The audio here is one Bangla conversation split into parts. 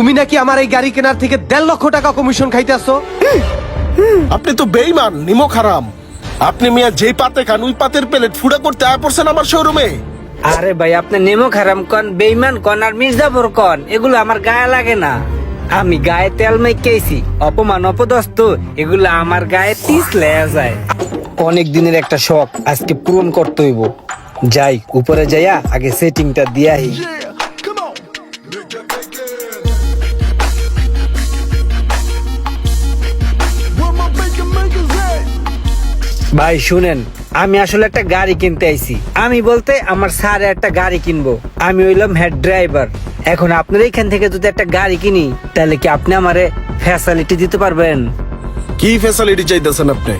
তুমি নাকি আমার এই গাড়ি কেনার থেকে দেড় লক্ষ টাকা কমিশন খাইতে আসো আপনি তো বেইমান নিমো খারাম। আপনি মিয়া যেই পাতে খান ওই পাতের প্লেট ফুড়া করতে আয় পড়ছেন আমার শোরুমে। আরে ভাই আপনি নেমো খারাম কন বেইমান কন আর মির্জাপুর কন এগুলো আমার গায়ে লাগে না। আমি গায়ে তেল মেকেছি অপমান অপদস্ত এগুলো আমার গায়ে তিস লেয়া যায়। অনেক দিনের একটা শখ আজকে পূরণ করতে হইব। যাই উপরে যাইয়া আগে সেটিংটা দিয়াই ভাই শুনেন আমি আসলে একটা গাড়ি কিনতে আইছি। আমি বলতে আমার স্যার একটা গাড়ি কিনবো। আমি হইলাম হেড ড্রাইভার এখন আপনার এইখান থেকে যদি একটা গাড়ি কিনি তাহলে কি আপনি আমারে ফ্যাসিলিটি দিতে পারবেন? কি ফ্যাসিলিটি চাইতেছেন আপনি?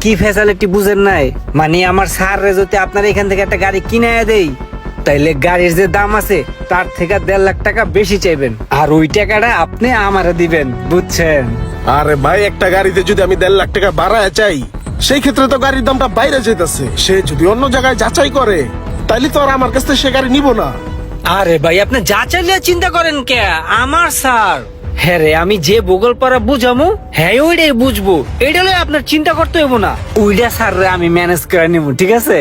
কি ফ্যাসিলিটি বুঝেন নাই? মানে আমার স্যার যদি আপনার এখান থেকে একটা গাড়ি কিনে দেই তাইলে গাড়ির যে দাম আছে তার থেকে দেড় লাখ টাকা বেশি চাইবেন। আর ওই টাকাটা আপনি আমারে দিবেন বুঝছেন? আরে ভাই একটা গাড়িতে যদি আমি দেড় লাখ টাকা বাড়ায় চাই সেই ক্ষেত্রে তো গাড়ির দামটা বাইরে যেতেছে সে যদি অন্য জায়গায় যাচাই করে তাইলে তো আর আমার কাছ থেকে সে গাড়ি নিব না। আরে ভাই আপনি যা চাইলে চিন্তা করেন কে? আমার স্যার। হ্যাঁ রে আমি যে বুঝামু হ্যাঁ ওইটাই বুঝব। এটা লয়ে আপনার চিন্তা করতে হইব না। ওইটা স্যার রে আমি ম্যানেজ করে নিব ঠিক আছে?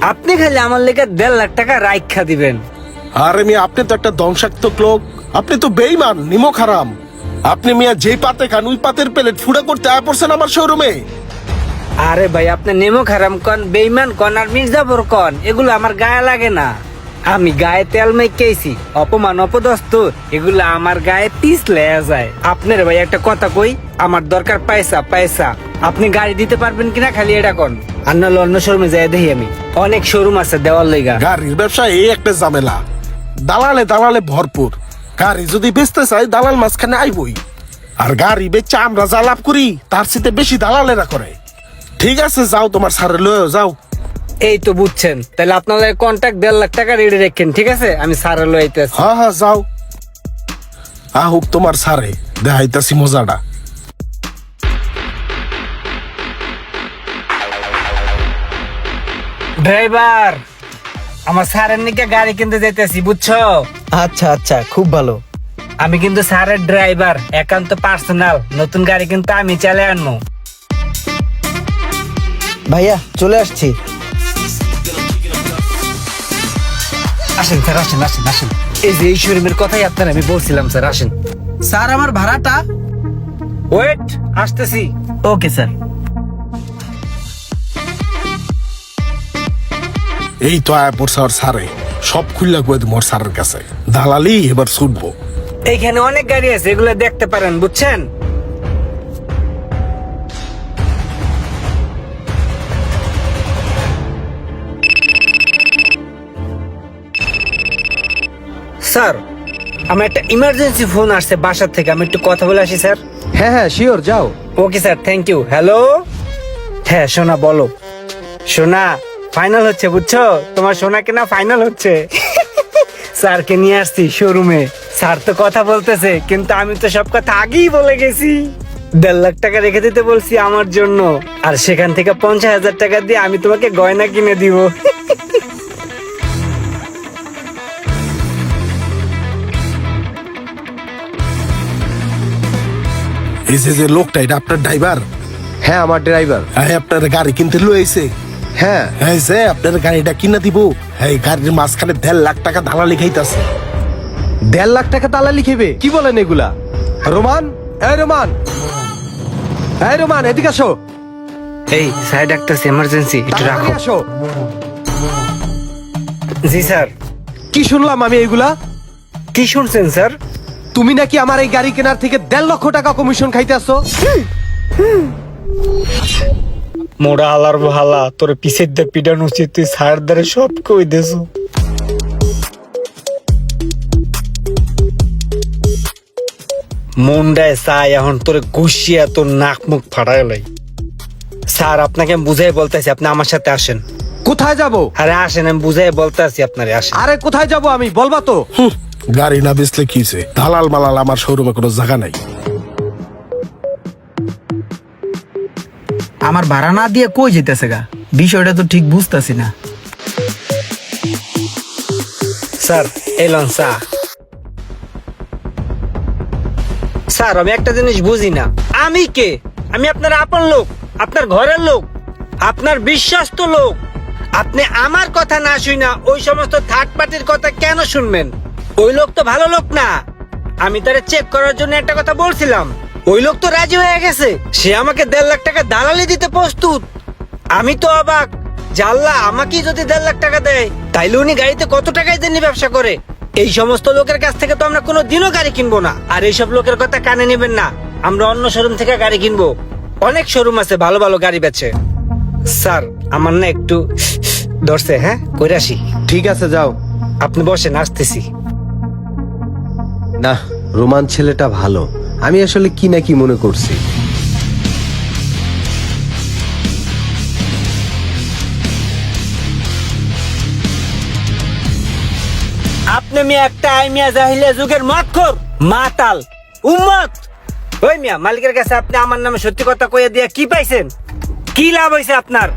আপনি খালি আমার লেগে দেড় লাখ টাকা রাইখা দিবেন। আরে মিয়া আপনি তো একটা ধ্বংসাত্মক লোক। আপনি তো বেইমান নিমো খারাম আপনি মিয়া যেই পাতে খান ওই পাতের প্লেট ফুড়া করতে আয় পড়ছেন আমার শোরুমে আরে ভাই, আপনি নেমো খারাম কন বেইমান কন আর মির্জাপুর কন, এগুলো আমার গায়ে লাগে না। আমি গায়ে তেল মেকেছি অপমান অপদস্ত এগুলো আমার গায়ে পিস লেয়া যায়। আপনার ভাই, একটা কথা কই, আমার দরকার পয়সা পয়সা। আপনি গাড়ি দিতে পারবেন কিনা খালি এটা কন। আর নাহলে অন্য শোরুমে যাই দেখি আমি। অনেক শোরুম আছে দেওয়ার লেগা। গাড়ির ব্যবসা এই একটা ঝামেলা। দালালে দালালে ভরপুর। গাড়ি যদি বেচতে চাই, দালাল মাঝখানে আইবই। আর গাড়ি বেচে আমরা যা লাভ করি, তার সাথে বেশি দালালেরা করে। ঠিক আছে যাও তোমার সারে লয়ে যাও। এই তো বুঝছেন। তাহলে আপনার কন্ট্যাক্ট দেড় লাখ টাকা রেডি রাখেন ঠিক আছে? আমি সারে লইতে আছি। হ্যাঁ হ্যাঁ যাও। আহুক তোমার সারে দেখাইতাছি মজাটা। ড্রাইভার আমার স্যারের নিকে গাড়ি কিনতে যাইতেছি বুঝছ? আচ্ছা আচ্ছা খুব ভালো। আমি কিন্তু স্যারের ড্রাইভার একান্ত পার্সোনাল নতুন গাড়ি কিন্তু আমি চালে আনব। ভাইয়া চলে আসছি। আসেন স্যার আসেন আসেন আসেন। এই যে এই শোরুমের কথাই আপনার আমি বলছিলাম স্যার আসেন। স্যার আমার ভাড়াটা? ওয়েট আসতেছি। Okay sir. এই তো আয় পড়ছে সারে সব খুললা কয়ে মোর সারের কাছে। দালালি এবার ছুটবো। এইখানে অনেক গাড়ি আছে এগুলো দেখতে পারেন বুঝছেন? স্যার আমার একটা ইমার্জেন্সি ফোন আসছে বাসার থেকে আমি একটু কথা বলে আসি স্যার। হ্যাঁ হ্যাঁ শিওর যাও। Okay sir thank you hello হ্যাঁ সোনা বলো। সোনা ফাইনাল হচ্ছে বুঝছ? তোমার সোনা কেনা ফাইনাল হচ্ছে। স্যারকে নিয়ে আসছি শোরুমে স্যার তো কথা বলতেছে কিন্তু আমি তো সব কথা আগেই বলে গেছি। দেড় লাখ টাকা রেখে দিতে বলছি আমার জন্য। আর সেখান থেকে পঞ্চাশ হাজার টাকা দিয়ে আমি তোমাকে গয়না কিনে দিব। এই যে যে লোকটা এটা আপনার ড্রাইভার হ্যাঁ আমার ড্রাইভার হ্যাঁ আপনার গাড়ি কিনতে লইছে? হ্যাঁ। হ্যাঁ যে আপনার গাড়িটা কিনা দিব এই গাড়ির মাঝখানে দেড় লাখ টাকা দালালি খাইতাছে। দেড় লাখ টাকা তালা লিখেবে কি বলেন এগুলা? রোমান? এই রোমান! এই রোমান এদিকে আসো। এই স্যার ডাক্তার এমার্জেন্সি একটু রাখো। আসো। জি স্যার। কি শুনলাম আমি এইগুলা কি শুনছেন স্যার? তুমি নাকি আমার এই গাড়ি কেনার থেকে দেড় লক্ষ টাকা কমিশন খাইতে আসো মোড়া হালার ভালা তোর পিছের দিয়ে পিটানো উচিত তুই সার দ্বারে সব কই দেছো? মন্ডায় চাই এখন তোর ঘুষিয়া তোর নাক মুখ ফাটাই লাই। স্যার আপনাকে আমি বুঝাই বলতেছি আপনি আমার সাথে আসেন। কোথায় যাব? আরে আসেন আমি বুঝাই বলতেছি আপনারে আসেন। আরে কোথায় যাব আমি? বলবা তো। হুঁ, গাড়ি না বেচলে কিছে দালাল মালাল আমার শোরুমে কোনো জায়গা নাই। আমার ভাড়া না দিয়ে কই যেতেছে গা? বিষয়টা তো ঠিক বুঝতাছি না। স্যার এলন চা স্যার আমি একটা জিনিস বুঝি না। আমি কে? আমি আপনার আপন লোক আপনার ঘরের লোক আপনার বিশ্বস্ত লোক। আপনি আমার কথা না শুই না ওই সমস্ত থার্ড পার্টির কথা কেন শুনবেন? ওই লোক তো ভালো লোক না। আমি তারে চেক করার জন্য একটা কথা বলছিলাম। ওই লোক তো রাজি হয়ে গেছে। সে আমাকে দেড় লাখ টাকা দালালি দিতে প্রস্তুত। আমি তো অবাক জাল্লা আমাকেই যদি দেড় লাখ টাকা দেয় তাইলে উনি গাড়িতে কত টাকায় দেননি ব্যবসা করে? এই সমস্ত লোকের কাছ থেকে তো আমরা কোনো দিনও গাড়ি কিনবো না। আর এইসব লোকের কথা কানে নেবেন না। আমরা অন্য শোরুম থেকে গাড়ি কিনবো। অনেক শোরুম আছে ভালো ভালো গাড়ি বেচে। স্যার আমার না একটু ধরছে হ্যাঁ? কইরা আসি। ঠিক আছে যাও। আপনি বসেন আসতেছি। না, রোমান ছেলেটা ভালো। আমি আসলে কি না কি মনে করছি। আপনি মিয়া একটা আই মিয়া জাহিলিয়া যুগের মাতাল, উম্মত। ওই মিয়া, মালিকের কাছে আপনি আমার নামে সত্যি কথা কইয়া দিয়া কি পাইছেন? কি লাভ হয়েছে আপনার?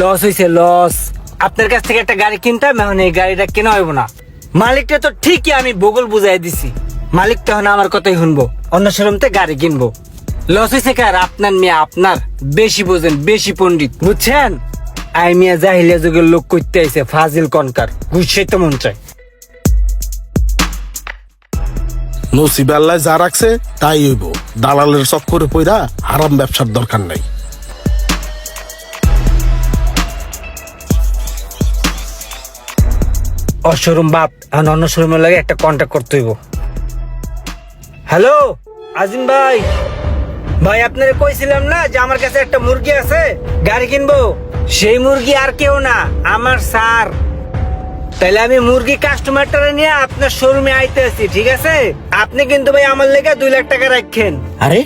লস হয়েছে লস। আপনার কাছ থেকে একটা গাড়ি কিনতাম এখন এই গাড়িটা কেনা হইব না। মালিকটা তো ঠিকই আমি বগল বুঝাই দিছি। মালিক তখন আমার কথাই শুনব, অন্য শোরুমতে গাড়ি কিনবো। লস কার? আপনার মিয়া আপনার। বেশি বোঝেন, বেশি পণ্ডিত, বুঝছেন? আই মিয়া জাহিলিয়া যুগের লোক করতে আইছে, ফাজিল কনকার গুছিয়ে তো মন চায়। নসিব আল্লাহ যা রাখছে, তাই হইব। দালালের চক্করে পইরা আরাম ব্যবসার দরকার নাই। অশোরুম বাপ, এখন অন্য শোরুমের লাগে একটা কন্ট্যাক্ট করতে হইব। হ্যালো আজিম ভাই। ভাই, আপনারে কইছিলাম না যে আমার কাছে একটা মুরগি আছে, গাড়ি কিনবো? সেই মুরগি আর কেউ না, আমার স্যার। তাহলে আমি মুরগি কাস্টমারটারে নিয়ে আপনার শোরুমে আইতে আছি, ঠিক আছে? আপনি কিন্তু ভাই আমার লেগে দুই লাখ টাকা রাখেন। আরে?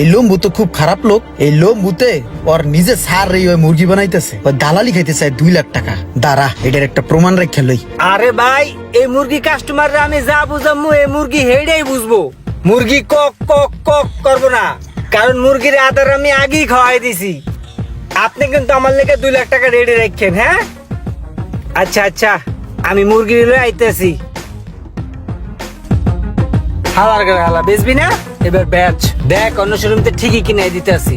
এই লম্বু তো খুব খারাপ লোক। এই লম্বুতে ওর নিজে সার রে ওই মুরগি বানাইতেছে। ওই দালালি খাইতে চায় দুই লাখ টাকা। দাঁড়া, এটার একটা প্রমাণ রেখে লই। আরে ভাই, এই মুরগি কাস্টমাররা আমি যা বুঝামু, এই মুরগি হেডেই বুঝব। মুরগি কক কক কক করব না। কারণ মুরগির আদার আমি আগেই খাওয়াই দিছি। আপনি কিন্তু আমার লেগে দুই লাখ টাকা রেডি রাখছেন হ্যাঁ? আচ্ছা আচ্ছা আমি মুরগি আইতেছি। হালার হালা, বেচবি না? এবার ব্যাচ। দেখ অন্য শোরুমতে ঠিকই কিনে দিতে আসি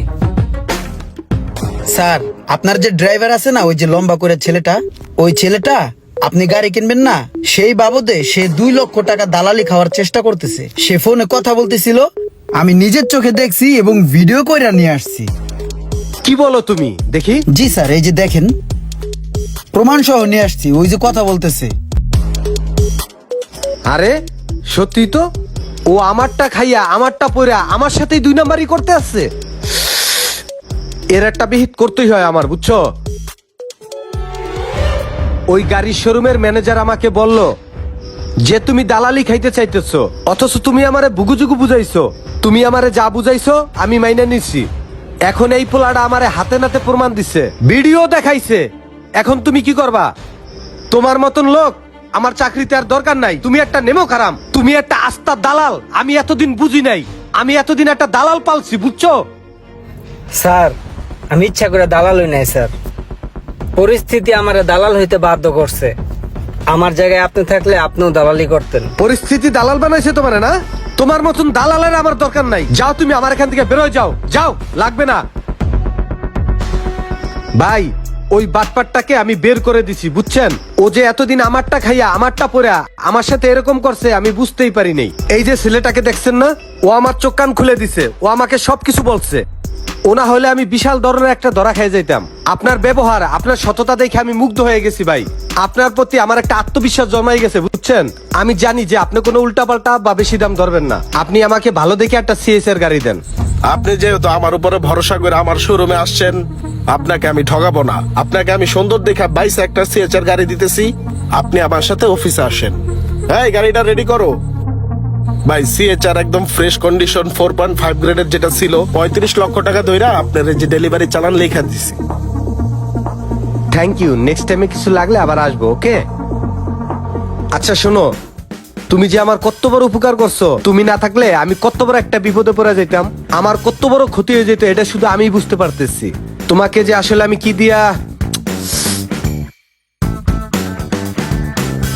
স্যার আপনার যে ড্রাইভার আছে না ওই যে লম্বা করে ছেলেটা ওই ছেলেটা আপনি গাড়ি কিনবেন না? সেই বাবদে সে দুই লক্ষ টাকা দালালি খাওয়ার চেষ্টা করতেছে। সে ফোনে কথা বলতেছিল আমি নিজের চোখে দেখছি এবং ভিডিও কইরা নিয়ে আসছি। কি বলো তুমি? দেখি। জি স্যার এই যে দেখেন। প্রমাণ সহ নিয়ে আসছি ওই যে কথা বলতেছে। আরে সত্যি তো? ও আমারটা খাইয়া, আমারটা পইরা আমার সাথেই দুই নাম্বারই করতে আসছে। এর একটা বিহিত করতেই হয় আমার, বুঝছ? ওই গাড়ির শোরুমের ম্যানেজার আমাকে বলল, যে তুমি দালালি খাইতে চাইতেছো, অথচ তুমি আমারে বুগুজুগু বুঝাইছো, তুমি আমারে যা বুঝাইছো, আমি মাইনে নিচ্ছি এখন এই পোলাটা আমারে হাতে নাতে প্রমাণ দিছে, ভিডিও দেখাইছে। এখন তুমি কি করবা? তোমার মতন লোক আমার চাকরিতে আর দরকার নাই। তুমি একটা নেমো খারাম। তুমি একটা আস্তা দালাল। আমি এতদিন বুঝি নাই। আমি এতদিন একটা দালাল পালছি বুঝছ? স্যার আমি ইচ্ছা করে দালাল হই নাই স্যার। পরিস্থিতি আমার দালাল হইতে বাধ্য করছে। আমার জায়গায় আপনি থাকলে আপনিও দালালি করতেন। পরিস্থিতি দালাল বানাইছে তোমার না? তোমার মতন দালালের আমার দরকার নাই। যাও তুমি আমার এখান থেকে বেরোয় যাও। যাও লাগবে না। ভাই ওই বাটপাটটাকে আমি বের করে দিছি, বুঝছেন? ও যে এতদিন আমারটা খাইয়া আমারটা পড়া, আমার সাথে এরকম করছে, আমি বুঝতেই পারি নাই। এই যে ছেলেটাকে দেখছেন না? ও আমার চোখ কান খুলে দিছে, ও আমাকে সবকিছু বলছে। ও না হলে আমি বিশাল ধরনের একটা ধরা খেয়ে যাইতাম। আপনার ব্যবহার, আপনার সততা দেখে আমি মুগ্ধ হয়ে গেছি ভাই। আপনার প্রতি আমার একটা আত্মবিশ্বাস জন্মাই গেছে, বুঝছেন? আমি জানি যে আপনি কোনো উল্টাপাল্টা বা বেশি দাম ধরবেন না। আপনি আমাকে ভালো দেখে একটা সিএস এর গাড়ি দেন। আপনি যেহেতু আমার উপরে ভরসা করে আমার শোরুমে আসছেন, আপনাকে আমি ঠগাবো না। আপনাকে আমি সুন্দর দেখা বাইশ একটা সিএচআর গাড়ি দিতেছি, আপনি আমার সাথে অফিসে আসেন। এই, গাড়িটা রেডি করো। ভাই সিএচআর একদম fresh condition four point five গ্রেডের যেটা ছিল, পঁয়ত্রিশ লক্ষ টাকা ধইরা আপনার যে ডেলিভারি চালান লেখা দিছি। থ্যাংক ইউ নেক্সট টাইমে কিছু লাগলে আবার আসব ওকে আচ্ছা শোনো তুমি যে আমার কত বড় উপকার করছ তুমি না থাকলে আমি কত বড় একটা বিপদে পড়ে যেতাম। আমার কত বড় ক্ষতি হয়ে যেত এটা শুধু আমি বুঝতে পারতেছি। তোমাকে যে আসলে আমি কি দিয়া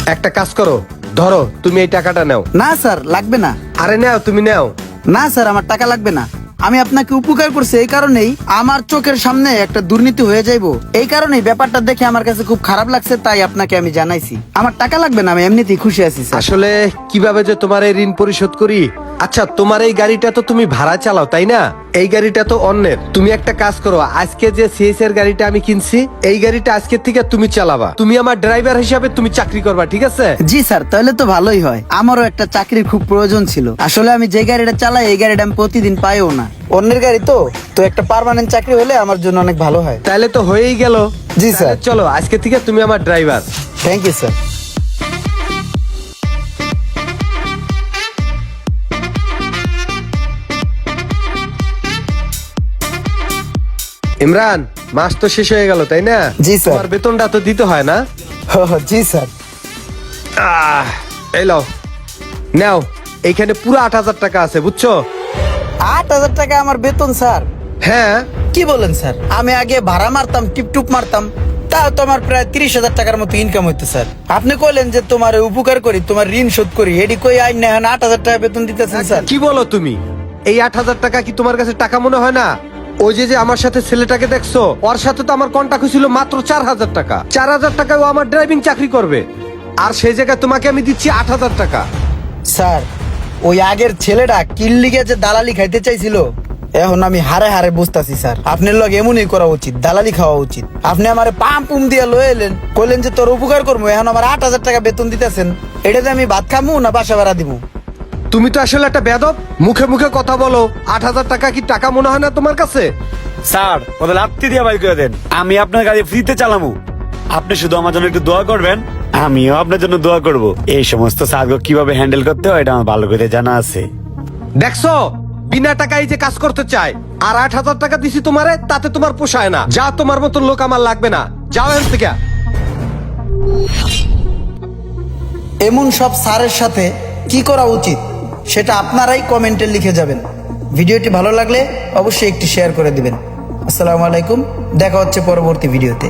একটা কাজ করো ধরো তুমি এই টাকাটা নাও। না স্যার লাগবে না। আরে নাও তুমি নাও। না স্যার আমার টাকা লাগবে না। আমি আপনাকে উপকার করছি এই কারণেই আমার চোখের সামনে একটা দুর্নীতি হয়ে যাইব। এই কারণেই ব্যাপারটা দেখে আমার কাছে খুব খারাপ লাগছে, তাই আপনাকে আমি জানাইছি। আমার টাকা লাগবে না, আমি এমনিতেই খুশি আছি আসলে কীভাবে যে তোমার এই ঋণ পরিশোধ করি আচ্ছা তোমার এই গাড়িটা তো তুমি ভাড়া চালাও তাই না? এই গাড়িটা তো অন্যের। তুমি একটা কাজ করো আজকে যে সিএস এর গাড়িটা আমি কিনছি এই গাড়িটা আজকের থেকে তুমি চালাবা। তুমি আমার ড্রাইভার হিসাবে তুমি চাকরি করবা ঠিক আছে? জি স্যার তাহলে তো ভালোই হয়। আমারও একটা চাকরির খুব প্রয়োজন ছিল। আসলে আমি যে গাড়িটা চালাই এই গাড়িটা আমি প্রতিদিন পাইও না। অন্যের গাড়ি তো তো একটা পার্মানেন্ট চাকরি হলে আমার জন্য অনেক ভালো হয়। তাহলে তো হয়েই গেল। জি, স্যার। চলো আজকে থেকে তুমি আমার driver. Thank you sir Imran মাস তো শেষ হয়ে গেল তাই না? জি, স্যার। তোমার বেতনটা তো দিতে হয় না? জি স্যার। আহ, এই লও। নাও এইখানে পুরো আট হাজার টাকা আছে বুঝছ? আট হাজার টাকা আমার বেতন স্যার। হ্যাঁ? কি বলেন স্যার? আমি আগে ভাড়া মারতাম টিপটুপ মারতাম তাও তো আমার প্রায় তিরিশ হাজার টাকার মতো ইনকাম হইতো স্যার। আপনি কইলেন যে তোমার উপকার করি তোমার ঋণ শোধ করি এডি কই আইন না আট হাজার টাকা বেতন দিতেছেন স্যার। কি বলো তুমি? এই আট হাজার টাকা কি তোমার কাছে টাকা মনে হয় না? ওই যে যে আমার সাথে ছেলেটাকে দেখছ, ওর সাথে তো আমার কন্টাক্ট হয়েছিল মাত্র চার হাজার টাকা। চার হাজার টাকায় ও আমার ড্রাইভিং চাকরি করবে। আর সেই জায়গায় তোমাকে আমি দিচ্ছি আট হাজার টাকা। স্যার, ওই আগের ছেলেটা কিল্লিগে যে দালালি খাইতে চাইছিল, এখন আমি হারে হারে বুঝতাছি, স্যার। আপনার লগ এমনই করা উচিত, দালালি খাওয়া উচিত। আপনি আমার পাম পুম দিয়ে লয়ে এলেন, কইলেন যে তোর উপকার করব এখন আমার আট হাজার টাকা বেতন দিতেছেন এটাতে আমি ভাত খামু না বাসা ভাড়া দিব তুমি তো আসলে একটা বেদব। মুখে মুখে কথা বলো আট হাজার টাকা কি টাকা মনে হয় না তোমার কাছে? স্যার ওদের লাত্তি দিয়ে বাই করে দেন। আমি আপনার গাড়ি ফ্রিতে চালামু। আপনি শুধু আমার জন্য একটু দোয়া করবেন আমিও আপনার জন্য দোয়া করব। এই সমস্ত সার্গো কীভাবে হ্যান্ডেল করতে হয় এটা আমার ভালো করে জানা আছে। দেখছ? বিনা টাকায় যে কাজ করতে চায় আর আট হাজার টাকা দিছি তোমারে তাতে তোমার পোষায় না। যা তোমার মতো লোক আমার লাগবে না। যাও এখান থেকে। এমন সব স্যারের সাথে কি করা উচিত? সেটা আপনারাই কমেন্টে লিখে যাবেন। ভিডিওটি ভালো লাগলে অবশ্যই একটি শেয়ার করে দিবেন। আসসালামু আলাইকুম, দেখা হচ্ছে পরবর্তী ভিডিওতে।